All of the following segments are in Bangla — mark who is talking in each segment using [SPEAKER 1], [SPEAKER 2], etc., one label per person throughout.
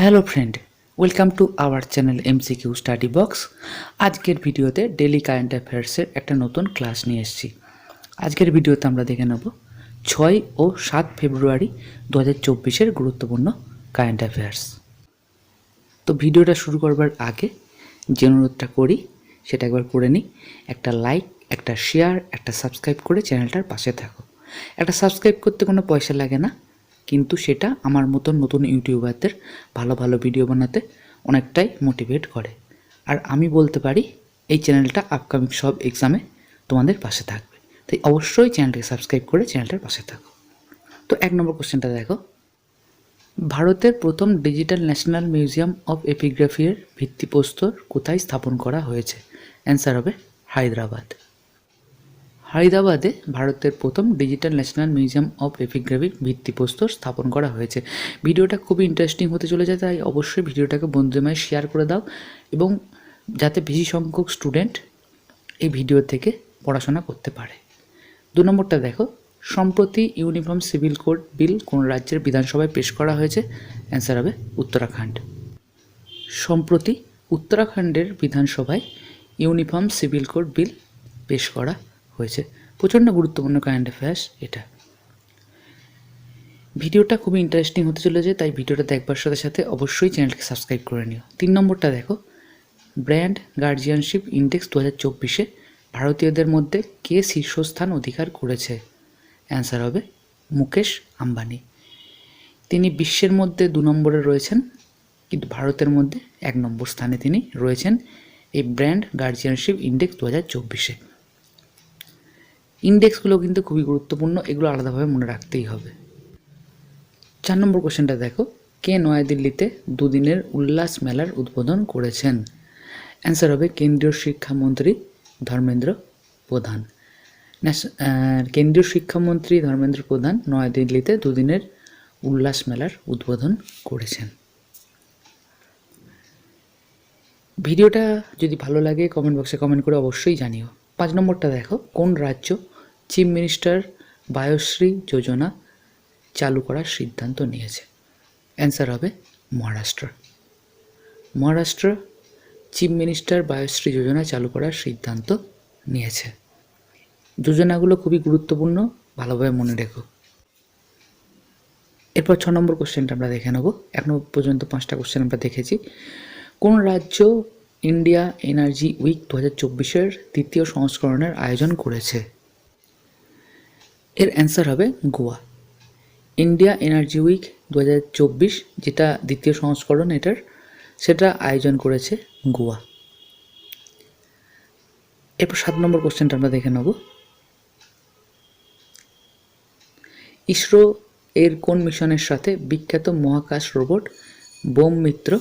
[SPEAKER 1] Hello friend welcome to our channel MCQ study box আজকের ভিডিওতে ডেলি কারেন্ট অ্যাফেয়ার্সের একটা নতুন ক্লাস নিয়ে এসেছি। আজকের ভিডিওতে আমরা দেখে নেব ছয় ও সাত ফেব্রুয়ারি দু হাজার চব্বিশের গুরুত্বপূর্ণ কারেন্ট অ্যাফেয়ার্স তো ভিডিওটা শুরু করবার আগে যে অনুরোধটা করি, সেটা একবার করে নিই। একটা লাইক একটা শেয়ার একটা সাবস্ক্রাইব করে চ্যানেলটার পাশে থাকো। একটা সাবস্ক্রাইব করতে কোনো পয়সা লাগে না। কিন্তু সেটা আমার মতন নতুন ইউটিউবারদের ভালো ভালো ভিডিও বানাতে অনেকটাই মোটিভেট করে। আর আমি বলতে পারি, এই চ্যানেলটা আপকামিং সব এক্সামে তোমাদের পাশে থাকবে। তাই অবশ্যই চ্যানেলটাকে সাবস্ক্রাইব করে চ্যানেলটার পাশে থাকো। তো এক নম্বর কোশ্চেনটা দেখো। ভারতের প্রথম ডিজিটাল ন্যাশনাল মিউজিয়াম অফ এপিগ্রাফির ভিত্তিপ্রস্তর কোথায় স্থাপন করা হয়েছে? অ্যান্সার হবে হায়দ্রাবাদ। হায়দ্রাবাদে ভারতের প্রথম ডিজিটাল ন্যাশনাল মিউজিয়াম অফ এপিগ্রাফির ভিত্তিপ্রস্তর স্থাপন করা হয়েছে। ভিডিওটা খুবই ইন্টারেস্টিং হতে চলেছে, তাই অবশ্যই ভিডিওটাকে বন্ধুদের মাঝে শেয়ার করে দাও এবং যাতে বেশি সংখ্যক স্টুডেন্ট এই ভিডিও থেকে পড়াশোনা করতে পারে। দু নম্বরটা দেখো, সম্প্রতি ইউনিফর্ম সিভিল কোড বিল কোন রাজ্যের বিধানসভায় পেশ করা হয়েছে? অ্যান্সার হবে উত্তরাখণ্ড। সম্প্রতি উত্তরাখণ্ডের বিধানসভায় ইউনিফর্ম সিভিল কোড বিল পেশ করা হয়েছে। প্রচণ্ড গুরুত্বপূর্ণ কারেন্ট অ্যাফেয়ার্স এটা। ভিডিওটা খুবই ইন্টারেস্টিং হতে চলেছে, তাই ভিডিওটা দেখবার সাথে সাথে অবশ্যই চ্যানেলকে সাবস্ক্রাইব করে নিও। তিন নম্বরটা দেখো ব্র্যান্ড গার্জিয়ানশিপ ইন্ডেক্স দু হাজার চব্বিশে ভারতীয়দের মধ্যে কে শীর্ষস্থান অধিকার করেছে? অ্যান্সার হবে মুকেশ আম্বানি। তিনি বিশ্বের মধ্যে দু নম্বরে রয়েছেন, কিন্তু ভারতের মধ্যে এক নম্বর স্থানে তিনি রয়েছেন। এই ব্র্যান্ড গার্জিয়ানশিপ ইন্ডেক্স দু হাজার চব্বিশে। ইন্ডেক্সগুলো কিন্তু খুবই গুরুত্বপূর্ণ, এগুলো আলাদাভাবে মনে রাখতেই হবে। চার নম্বর কোশ্চেনটা দেখো, কে নয়াদিল্লিতে দুদিনের উল্লাস মেলার উদ্বোধন করেছেন? অ্যান্সার হবে কেন্দ্রীয় শিক্ষামন্ত্রী ধর্মেন্দ্র প্রধান। কেন্দ্রীয় শিক্ষামন্ত্রী ধর্মেন্দ্র প্রধান নয়াদিল্লিতে দুদিনের উল্লাস মেলার উদ্বোধন করেছেন। ভিডিওটা যদি ভালো লাগে কমেন্ট বক্সে কমেন্ট করে অবশ্যই জানিও। পাঁচ নম্বরটা দেখো, কোন রাজ্য চিফ মিনিস্টার বায়োশ্রী যোজনা চালু করার সিদ্ধান্ত নিয়েছে। অ্যান্সার হবে মহারাষ্ট্র। মহারাষ্ট্র চিফ মিনিস্টার বায়োশ্রী যোজনা চালু করার সিদ্ধান্ত নিয়েছে। যোজনাগুলো খুবই গুরুত্বপূর্ণ, ভালোভাবে মনে রেখো। এরপর ছ নম্বর কোশ্চেনটা আমরা দেখে নেব। এখনও পর্যন্ত পাঁচটা কোশ্চেন আমরা দেখেছি। কোন রাজ্য ইন্ডিয়া এনার্জি উইক দু হাজার চব্বিশের দ্বিতীয় সংস্করণের আয়োজন করেছে? এর অ্যান্সার হবে গোয়া। ইন্ডিয়া এনার্জি উইক দু হাজার চব্বিশ যেটা দ্বিতীয় সংস্করণ এটার, সেটা আয়োজন করেছে গোয়া। এরপর সাত নম্বর কোশ্চেনটা আমরা দেখে নেব। ইসরো এর কোন মিশনের সাথে বিখ্যাত মহাকাশ রোবট বোম মিত্র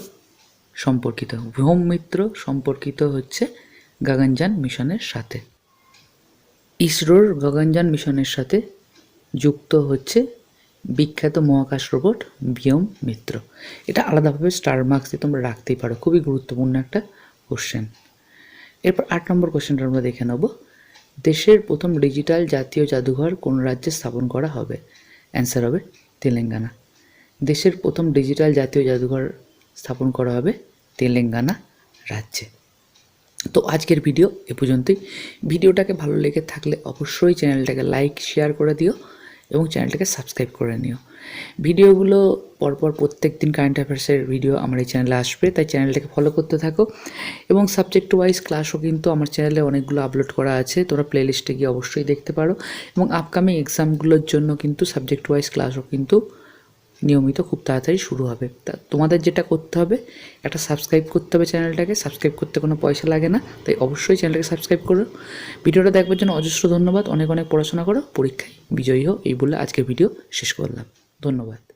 [SPEAKER 1] সম্পর্কিত? ভ্যোম মিত্র সম্পর্কিত হচ্ছে গগনযান মিশনের সাথে। ইসরোর গগনযান মিশনের সাথে যুক্ত হচ্ছে বিখ্যাত মহাকাশ রোবট বিয়ম মিত্র। এটা আলাদাভাবে স্টার মার্কস দিয়ে তোমরা রাখতেই পারো। খুবই গুরুত্বপূর্ণ একটা কোশ্চেন এরপর আট নম্বর কোশ্চেনটা আমরা দেখে নেব। দেশের প্রথম ডিজিটাল জাতীয় জাদুঘর কোন রাজ্যে স্থাপন করা হবে? অ্যান্সার হবে তেলেঙ্গানা। দেশের প্রথম ডিজিটাল জাতীয় জাদুঘর স্থাপন করা হবে তেলেঙ্গানা রাজ্যে। তো আজকের ভিডিও এ পর্যন্তই। ভিডিওটাকে ভালো লেগে থাকলে অবশ্যই চ্যানেলটাকে লাইক শেয়ার করে দিও এবং চ্যানেলটাকে সাবস্ক্রাইব করে নিও। ভিডিওগুলো পরপর প্রত্যেক দিন কারেন্ট অ্যাফেয়ার্সের ভিডিও আমার এই চ্যানেলে আসবে, তাই চ্যানেলটাকে ফলো করতে থাকো। এবং সাবজেক্ট ওয়াইজ ক্লাসও কিন্তু আমার চ্যানেলে অনেকগুলো আপলোড করা আছে, তোমরা প্লেলিস্টে গিয়ে অবশ্যই দেখতে পারো। এবং আপকামিং এক্সামগুলোর জন্য কিন্তু সাবজেক্ট ওয়াইজ ক্লাসও কিন্তু নিয়মিত খুব তাড়াতাড়ি শুরু হবে। তা তোমাদের যেটা করতে হবে, একটা সাবস্ক্রাইব করতে হবে চ্যানেলটাকে। সাবস্ক্রাইব করতে কোনো পয়সা লাগে না, তাই অবশ্যই চ্যানেলটাকে সাবস্ক্রাইব করো। ভিডিওটা দেখবার জন্য অজস্র ধন্যবাদ। অনেক অনেক পড়াশোনা করো। পরীক্ষায় বিজয়ী হও। এই বলে আজকে ভিডিও শেষ করলাম। ধন্যবাদ।